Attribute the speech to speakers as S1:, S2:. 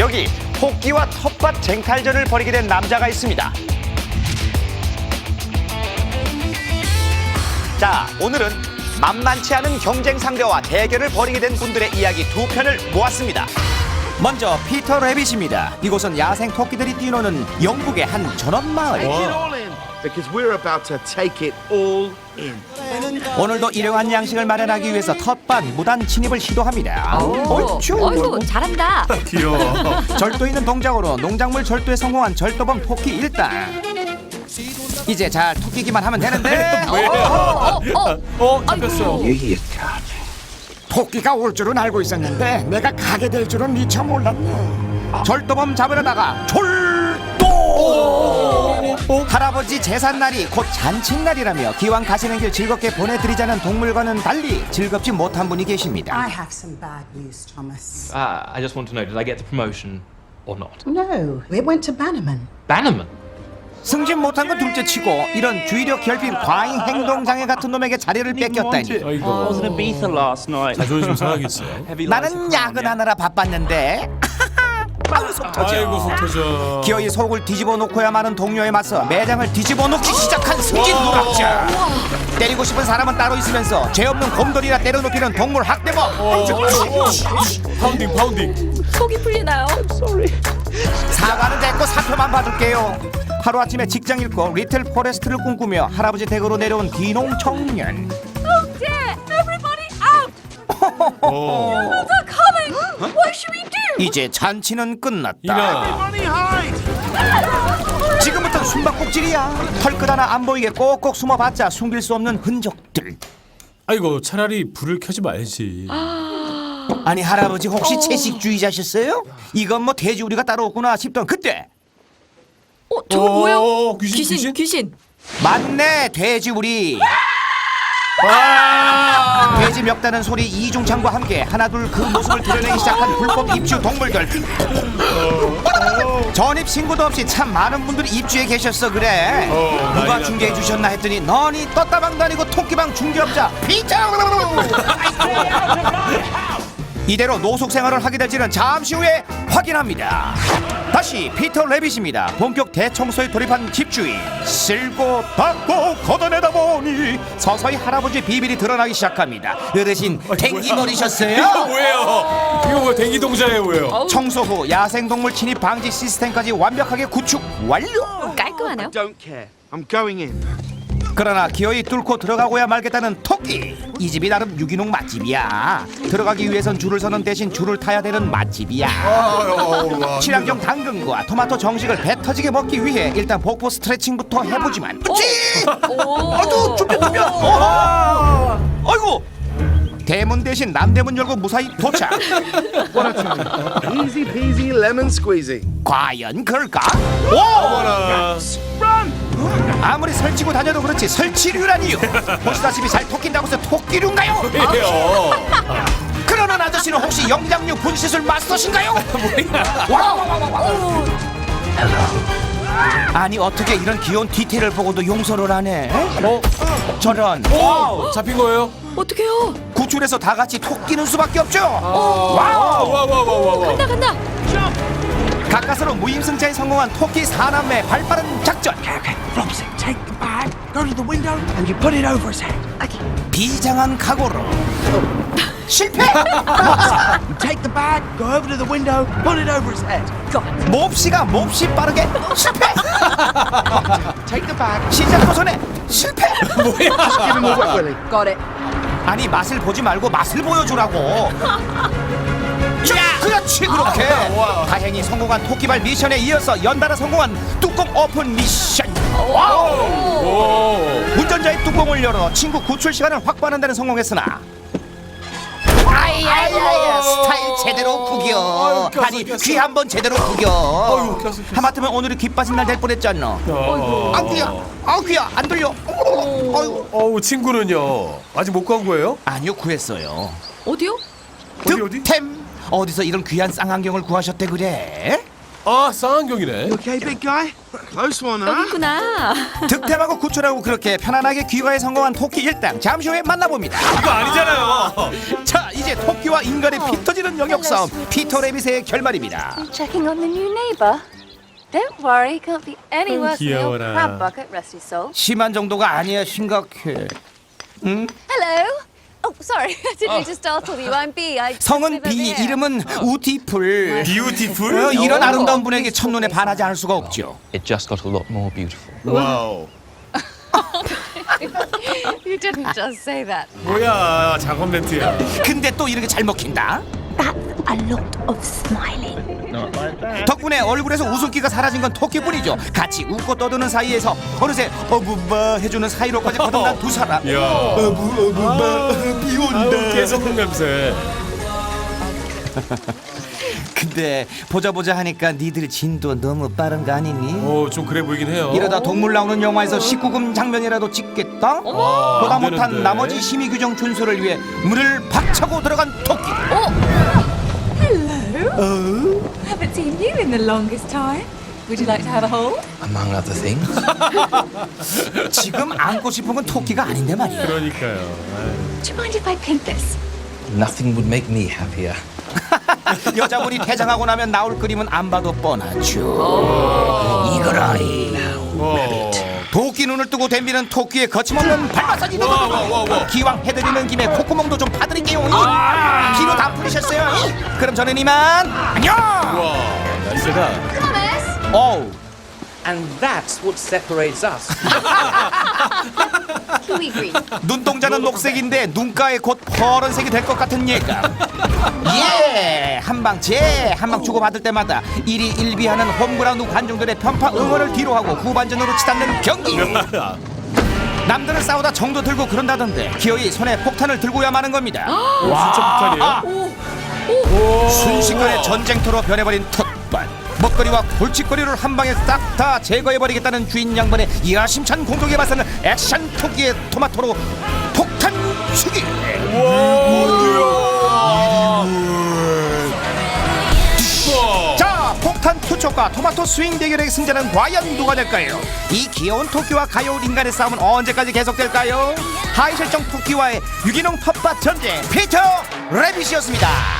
S1: 여기 토끼와 텃밭 쟁탈전을 벌이게 된 남자가 있습니다. 자, 오늘은 만만치 않은 경쟁 상대와 대결을 벌이게 된 분들의 이야기 두 편을 모았습니다. 먼저 피터 레빗입니다. 이곳은 야생 토끼들이 뛰노는 영국의 한 전원 마을.
S2: Take it all in because we're about to take it all in.
S1: 오늘도 일용한 양식을 마련하기 위해서 텃밭 무단 침입을 시도합니다. 옳죠.
S3: 어이구 잘한다.
S4: 귀여워.
S1: 절도 있는 동작으로 농작물 절도에 성공한 절도범 토끼 일당. 이제 잘 토끼기만 하면 되는데
S3: 어, 어, 어.
S4: 어, 잡혔어.
S1: 토끼가 올 줄은 알고 있었는데 내가 가게 될 줄은 미처 몰랐네. 절도범 잡으려다가 졸도. 할아버지 제삿날이 곧 잔칫날이라며 기왕 가시는 길 즐겁게 보내드리자는 동물과는 달리 즐겁지 못한 분이 계십니다.
S5: I have some bad news, Thomas.
S6: Uh, I just want to know, did I get the promotion or not?
S5: No, it went to Bannerman.
S6: Bannerman?
S1: 승진 못한 건 둘째치고 이런 주의력 결핍 과잉 행동 장애 같은 놈에게 자리를 뺏겼다니.
S4: 아이고.
S7: in Ibiza last night.
S4: 자존심 상하겠어.
S6: Heavy lies
S1: 나는 야근하느라 바빴는데. 속 터져.
S4: 아이고 속 터져.
S1: 기어이 속을 뒤집어 놓고야 마는 동료에 맞서 매장을 뒤집어 놓기 시작한 승진 누락자. 때리고 싶은 사람은 따로 있으면서 죄 없는 곰돌이나 때려눕히는 동물 학대범.
S4: 파운딩 파운딩.
S3: 속이 풀리나요?
S1: 사과는 됐고 사표만 받을게요. 하루아침에 직장 잃고 리틀 포레스트를 꿈꾸며 할아버지 댁으로 내려온 귀농 청년.
S3: Yeah, everybody out.
S4: 어.
S3: They're coming. What should we do?
S1: 이제 잔치는 끝났다. 지금부터 숨바꼭질이야. 털끝 하나 안 보이게 꼭꼭 숨어봤자 숨길 수 없는 흔적들.
S4: 아이고 차라리 불을 켜지 말지.
S1: 아니 할아버지 혹시 채식주의자셨어요? 이건 뭐 돼지 우리가 따로 없구나 싶던 그때
S3: 어, 저거
S4: 어,
S3: 뭐예요?
S4: 귀신,
S3: 귀신,
S4: 귀신?
S3: 귀신.
S1: 맞네 돼지 우리 돼지 멱다는 소리 이중창과 함께 하나둘 그 모습을 드러내기 시작한 불법 입주 동물들. 전입 신고도 없이 참 많은 분들이 입주해 계셨어 그래.
S4: 어,
S1: 누가 중개해
S4: 났다.
S1: 주셨나 했더니 너니 떴다방도 아니고 토끼방 중개업자. 피자 이대로 노숙 생활을 하게 될지는 잠시 후에 확인합니다. 다시 피터 레빗입니다. 본격 대청소에 돌입한 집주인. 쓸고 닦고 걷어내다 보니 서서히 할아버지 비밀이 드러나기 시작합니다. 어르신 댕기
S4: 이거
S1: 머리셨어요?
S4: 뭐예요? 이거 뭐 den기 동자예요 뭐예요?
S1: 청소 후 야생동물 침입 방지 시스템까지 완벽하게 구축 완료.
S3: 깔끔하네요.
S2: Don't care. I'm going in.
S1: 그러나 기어이 뚫고 들어가고야 말겠다는 토끼 이 집이 나름 유기농 맛집이야 들어가기 위해선 줄을 서는 대신 줄을 타야 되는 맛집이야 친환경 당근과 토마토 정식을 배 터지게 먹기 위해 일단 복부 스트레칭부터 해보지만 찌!
S3: 오.
S1: 아주 준비하면! 아이고 대문 대신 남대문 열고 무사히 도착
S2: Easy peasy lemon squeezy.
S1: 과연 그럴까? 오! 아무리 설치고 다녀도 그렇지 설치류라니요 보시다시피 잘 토낀다고 해서 토끼류인가요? 그러는 아저씨는 혹시 영장류 분시술 마스터신가요? 와와와와 아니 어떻게 이런 귀여운 디테일을 보고도 용서를 하네? 어? 저런
S4: 오 잡힌 거예요?
S3: 어떡해요?
S1: 구출해서 다 같이 토끼는 수밖에 없죠. 와우!
S4: 와와와와와.
S3: 간다 간다.
S1: 가까스로 무임승차에 성공한 토끼 사남매 발빠른 작전.
S8: Flopsy, take the bag, go to the window, and you put it over his head.
S1: 비장한 각오로 실패.
S8: You take the bag, go over to the window, put it over his head.
S1: 몹시가 몹시 빠르게 실패.
S2: Take the bag.
S1: 시작 도 전에 실패.
S2: Give him a wet willy.
S3: Got it.
S1: 아니 맛을 보지 말고 맛을 보여주라고. 다행히 성공한 토끼발 미션에 이어서 연달아 성공한 뚜껑 오픈 미션. 와우.
S4: 오.
S1: 운전자의 뚜껑을 열어 친구 구출 시간을 확보하는 데는 성공했으나. 아이야야야 스타일 제대로 구겨
S4: 아유, 꼈어,
S1: 아니
S4: 꼈어.
S1: 귀 한 번 제대로 구겨
S4: 아유, 꼈어, 꼈어.
S1: 하마터면 오늘이 기빠진 날 될 뻔했잖아 아 귀야 아 귀야 안 들려 아유
S4: 어우 친구는요 아직 못 구한 거예요?
S1: 아니요 구했어요
S3: 어디요?
S4: 어디, 어디?
S1: 득템 어디서 이런 귀한 쌍안경을 구하셨대 그래?
S4: 아 쌍안경이네.
S2: Okay, big guy? Close one,
S3: 여기
S2: huh?
S3: 있구나.
S1: 득템하고 구출하고 그렇게 편안하게 귀가에 성공한 토끼 일당 잠시 후에 만나봅니다
S4: 이거 아니잖아요.
S1: 자 이제 이제 토끼와 인간의 피 터지는 영역 싸움 피터 레빗의 결말입니다.
S3: Checking on the new neighbor. Don't worry, can't be any worse than your
S4: 귀여워라.
S3: crab bucket, Rusty Soul.
S1: 심한 정도가 아니야 심각해.
S3: Hello. Oh, sorry, I didn't mean to startle you. I'm B. I just
S1: 성은
S3: live over
S1: 비
S3: here.
S1: 이름은 우티풀.
S4: 비우티풀?
S1: 어, 이런 아름다운 분에게 첫눈에 반하지 않을 수가 없죠.
S6: It just got a lot more beautiful.
S4: 와우.
S3: You didn't just say that.
S4: 뭐야 작업 멘트야.
S1: 근데 또 이렇게 잘 먹힌다.
S9: That's a lot of smiling.
S1: 덕분에 얼굴에서 웃음기가 사라진 건 토끼뿐이죠. 같이 웃고 떠드는 사이에서 어느새 어부바 해주는 사이로까지 거듭난 두 사람.
S4: 야.
S1: 어부 어부바 비 온다.
S4: 계속 냄새.
S1: 근데 보자 보자 하니까 니들 진도 너무 빠른 거 아니니?
S4: 어좀 그래 보이긴 해요.
S1: 이러다 동물 나오는 영화에서 19금 장면이라도 찍겠다? 보다
S4: 안
S1: 못한
S4: 되는데.
S1: 나머지 심의 규정 준수를 위해 문을 박차고 들어간 토끼.
S3: Haven't seen you in the longest time. Would you like to have a hold?
S6: Among other things.
S1: 지금 안고 싶은 건 토끼가 아닌데 말이야.
S4: 그러니까요.
S3: Do you mind if I pink this?
S6: Nothing would make me happier.
S1: 여자분이 퇴장하고 나면 나올 그림은 안 봐도 뻔하죠. 이거라이.
S4: 어.
S1: 도끼 눈을 뜨고 덤비는 토끼의 거침없는 발마사지 기왕 해드리는 김에 콧구멍도 좀 파드릴게요 피로 다 풀리셨어요. 그럼 저는 이만. 안녕!
S4: 와. 날씨다.
S3: Thomas!
S1: 어우.
S7: And that's what separates us.
S3: Kiwi green.
S1: 눈동자는 녹색인데 눈가에 곧 파란색이 될 것 같은 예감 예 한방제 한방 주고받을 때마다 일이 일비하는 홈그라운드 관중들의 편파 응원을 뒤로하고 후반전으로 치닫는 경기. 남들은 싸우다 정도 들고 그런다던데 기어이 손에 폭탄을 들고야 마는 겁니다.
S4: 진짜 폭탄이에요?
S1: 순식간에 전쟁터로 변해버린 텃밭. 먹거리와 골칫거리를 한 방에 싹 다 제거해버리겠다는 주인 양반의 야심찬 공격에 맞서는 액션 토끼의 토마토로 폭탄 수기. 자 투척과 토마토 스윙 대결의 승자는 과연 누가 될까요? 이 귀여운 토끼와 가여운 인간의 싸움은 언제까지 계속될까요? 하이 설정 토끼와의 유기농 텃밭 전쟁 피터 레빗이었습니다